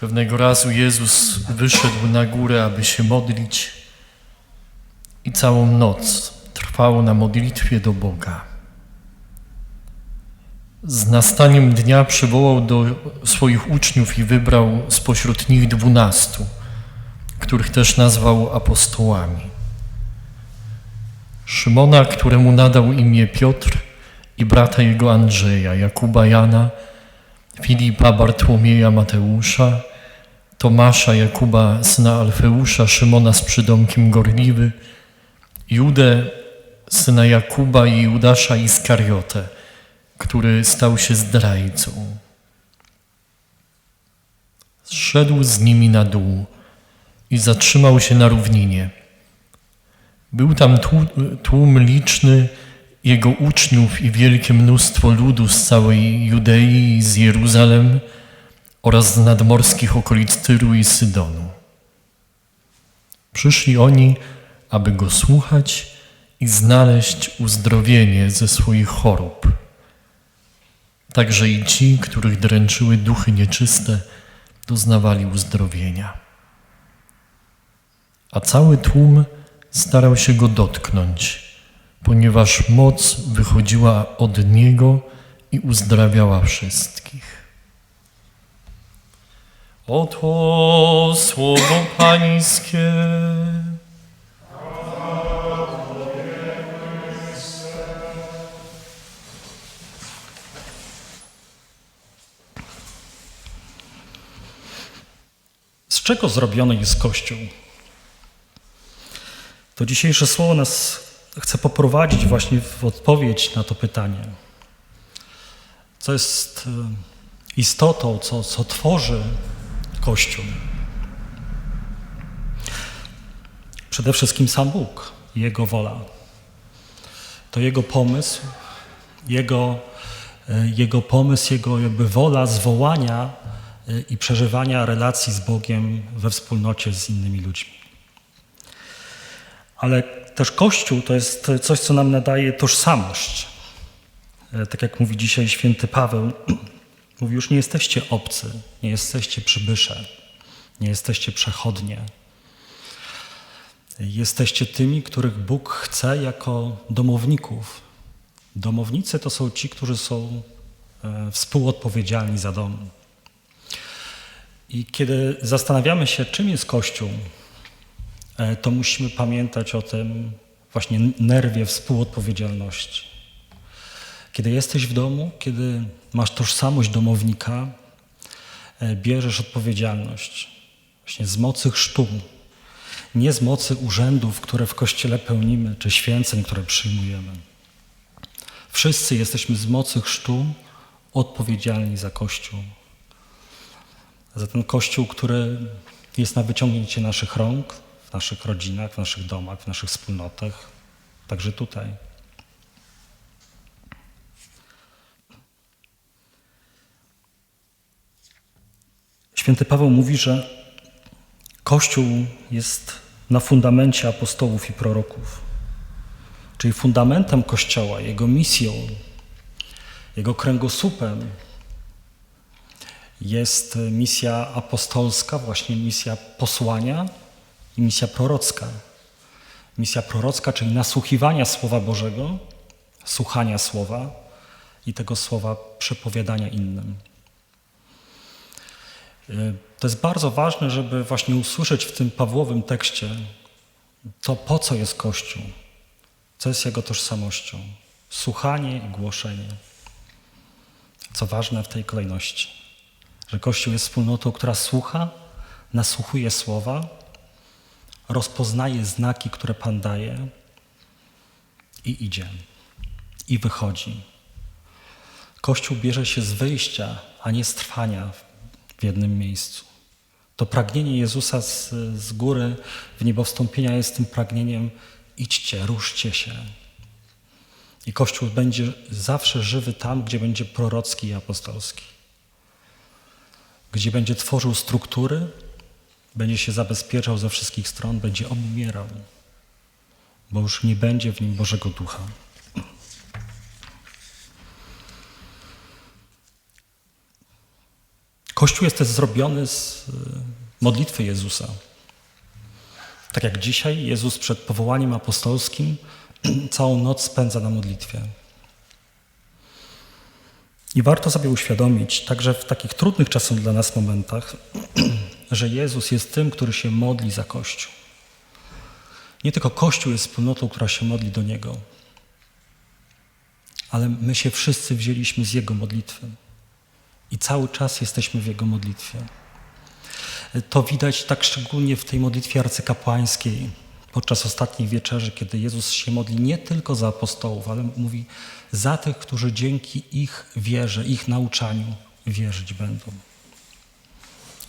Pewnego razu Jezus wyszedł na górę, aby się modlić i całą noc trwał na modlitwie do Boga. Z nastaniem dnia przywołał do swoich uczniów i wybrał spośród nich dwunastu, których też nazwał apostołami. Szymona, któremu nadał imię Piotr i brata jego Andrzeja, Jakuba Jana, Filipa, Bartłomieja, Mateusza, Tomasza, Jakuba, syna Alfeusza, Szymona z przydomkiem Gorliwy, Judę, syna Jakuba i Judasza Iskariotę, który stał się zdrajcą. Zszedł z nimi na dół i zatrzymał się na równinie. Był tam tłu- tłum liczny jego uczniów i wielkie mnóstwo ludu z całej Judei i z Jeruzalem oraz z nadmorskich okolic Tyru i Sydonu. Przyszli oni, aby go słuchać i znaleźć uzdrowienie ze swoich chorób. Także i ci, których dręczyły duchy nieczyste, doznawali uzdrowienia. A cały tłum starał się go dotknąć, ponieważ moc wychodziła od niego i uzdrawiała wszystkich. Oto słowo Pańskie. Z czego zrobiony jest Kościół? To dzisiejsze słowo nas chce poprowadzić właśnie w odpowiedź na to pytanie. Co jest e, istotą, co, co tworzy Kościół? Przede wszystkim sam Bóg, Jego wola. To Jego pomysł, Jego, e, Jego pomysł, Jego jakby wola zwołania e, i przeżywania relacji z Bogiem we wspólnocie z innymi ludźmi. Ale też Kościół to jest coś, co nam nadaje tożsamość. E, Tak jak mówi dzisiaj święty Paweł, mówi już nie jesteście obcy, nie jesteście przybysze, nie jesteście przechodnie. Jesteście tymi, których Bóg chce jako domowników. Domownicy to są ci, którzy są e, współodpowiedzialni za dom. I kiedy zastanawiamy się, czym jest Kościół, e, to musimy pamiętać o tym właśnie nerwie współodpowiedzialności. Kiedy jesteś w domu, kiedy masz tożsamość domownika, e, bierzesz odpowiedzialność właśnie z mocy chrztu, nie z mocy urzędów, które w Kościele pełnimy, czy święceń, które przyjmujemy. Wszyscy jesteśmy z mocy chrztu odpowiedzialni za Kościół. Za ten Kościół, który jest na wyciągnięcie naszych rąk, w naszych rodzinach, w naszych domach, w naszych wspólnotach, także tutaj. Święty Paweł mówi, że Kościół jest na fundamencie apostołów i proroków. Czyli fundamentem Kościoła, jego misją, jego kręgosłupem jest misja apostolska, właśnie misja posłania i misja prorocka. Misja prorocka, czyli nasłuchiwania Słowa Bożego, słuchania Słowa i tego Słowa przepowiadania innym. To jest bardzo ważne, żeby właśnie usłyszeć w tym Pawłowym tekście to, po co jest Kościół, co jest jego tożsamością. Słuchanie i głoszenie. Co ważne w tej kolejności, że Kościół jest wspólnotą, która słucha, nasłuchuje słowa, rozpoznaje znaki, które Pan daje i idzie, i wychodzi. Kościół bierze się z wyjścia, a nie z trwania w jednym miejscu. To pragnienie Jezusa z, z góry w niebo wstąpienia jest tym pragnieniem idźcie, ruszcie się. I Kościół będzie zawsze żywy tam, gdzie będzie prorocki i apostolski. Gdzie będzie tworzył struktury, będzie się zabezpieczał ze wszystkich stron, będzie obumierał, bo już nie będzie w nim Bożego Ducha. Kościół jest też zrobiony z y, modlitwy Jezusa. Tak jak dzisiaj Jezus przed powołaniem apostolskim całą noc spędza na modlitwie. I warto sobie uświadomić, także w takich trudnych czasem dla nas momentach, że Jezus jest tym, który się modli za Kościół. Nie tylko Kościół jest wspólnotą, która się modli do Niego, ale my się wszyscy wzięliśmy z Jego modlitwy i cały czas jesteśmy w Jego modlitwie. To widać tak szczególnie w tej modlitwie arcykapłańskiej podczas ostatniej wieczerzy, kiedy Jezus się modli nie tylko za apostołów, ale mówi za tych, którzy dzięki ich wierze, ich nauczaniu wierzyć będą.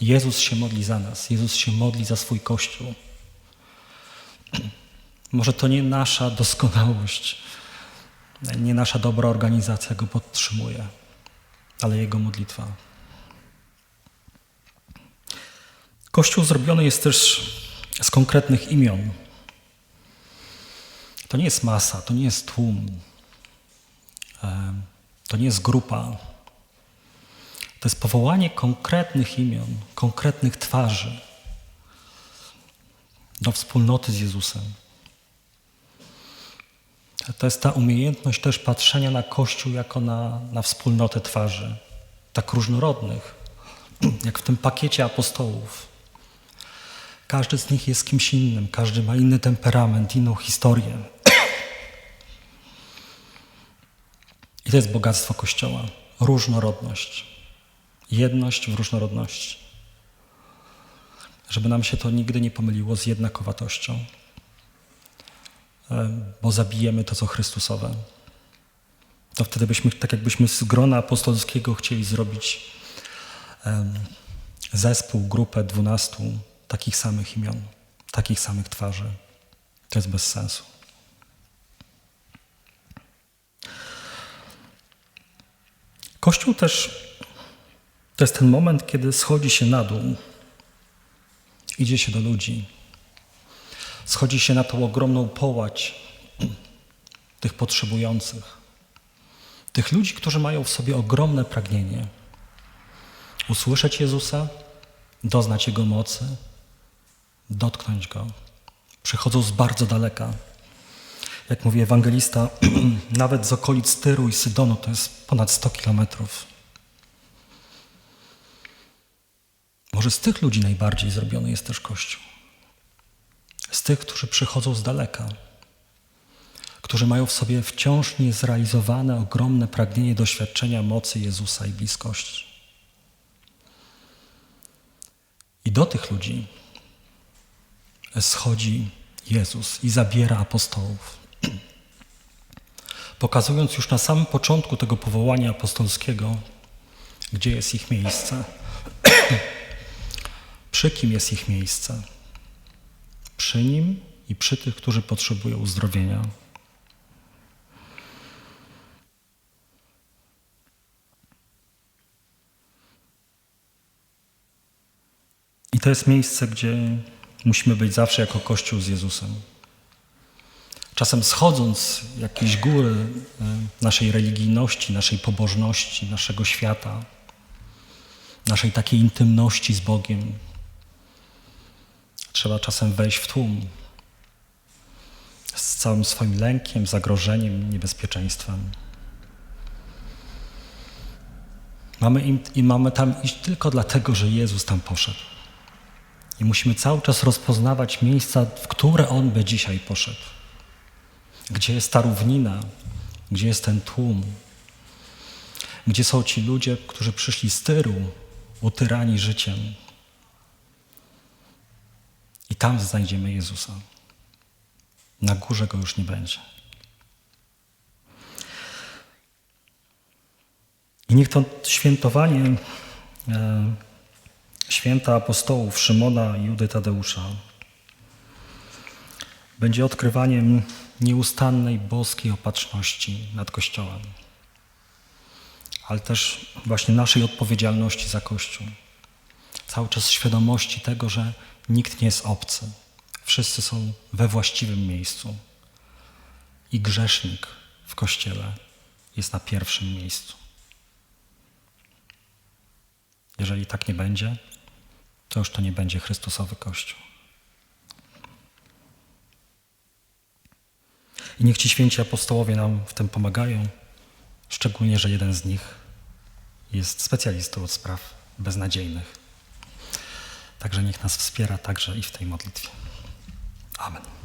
Jezus się modli za nas, Jezus się modli za swój Kościół. Może to nie nasza doskonałość, nie nasza dobra organizacja go podtrzymuje, ale Jego modlitwa. Kościół zrobiony jest też z konkretnych imion. To nie jest masa, to nie jest tłum, to nie jest grupa. To jest powołanie konkretnych imion, konkretnych twarzy do wspólnoty z Jezusem. To jest ta umiejętność też patrzenia na Kościół jako na, na wspólnotę twarzy, tak różnorodnych, jak w tym pakiecie apostołów. Każdy z nich jest kimś innym, każdy ma inny temperament, inną historię. I to jest bogactwo Kościoła. Różnorodność. Jedność w różnorodności. Żeby nam się to nigdy nie pomyliło z jednakowatością, bo zabijemy to, co Chrystusowe. To wtedy byśmy, tak jakbyśmy z grona apostolskiego chcieli zrobić zespół, grupę dwunastu takich samych imion, takich samych twarzy. To jest bez sensu. Kościół też to jest ten moment, kiedy schodzi się na dół, idzie się do ludzi, schodzi się na tą ogromną połać tych potrzebujących, tych ludzi, którzy mają w sobie ogromne pragnienie usłyszeć Jezusa, doznać Jego mocy, dotknąć Go. Przychodzą z bardzo daleka. Jak mówi ewangelista, nawet z okolic Tyru i Sydonu to jest ponad 100 kilometrów. Może z tych ludzi najbardziej zrobiony jest też Kościół. Z tych, którzy przychodzą z daleka, którzy mają w sobie wciąż niezrealizowane ogromne pragnienie doświadczenia mocy Jezusa i bliskości. I do tych ludzi schodzi Jezus i zabiera apostołów. Pokazując już na samym początku tego powołania apostolskiego, gdzie jest ich miejsce, przy kim jest ich miejsce, przy nim i przy tych, którzy potrzebują uzdrowienia. I to jest miejsce, gdzie musimy być zawsze jako Kościół z Jezusem. Czasem schodząc jakieś góry y, naszej religijności, naszej pobożności, naszego świata, naszej takiej intymności z Bogiem, trzeba czasem wejść w tłum z całym swoim lękiem, zagrożeniem, niebezpieczeństwem. Mamy im, I mamy tam iść tylko dlatego, że Jezus tam poszedł. I musimy cały czas rozpoznawać miejsca, w które On by dzisiaj poszedł. Gdzie jest ta równina, gdzie jest ten tłum, gdzie są ci ludzie, którzy przyszli z tyru, utyrani życiem. Tam znajdziemy Jezusa. Na górze go już nie będzie. I niech to świętowanie. E, święta apostołów Szymona i Judy Tadeusza będzie odkrywaniem nieustannej boskiej opatrzności nad Kościołem, ale też właśnie naszej odpowiedzialności za Kościół. Cały czas świadomości tego, że nikt nie jest obcy. Wszyscy są we właściwym miejscu. I grzesznik w Kościele jest na pierwszym miejscu. Jeżeli tak nie będzie, to już to nie będzie Chrystusowy Kościół. I niech ci święci apostołowie nam w tym pomagają, szczególnie, że jeden z nich jest specjalistą od spraw beznadziejnych. Także niech nas wspiera także i w tej modlitwie. Amen.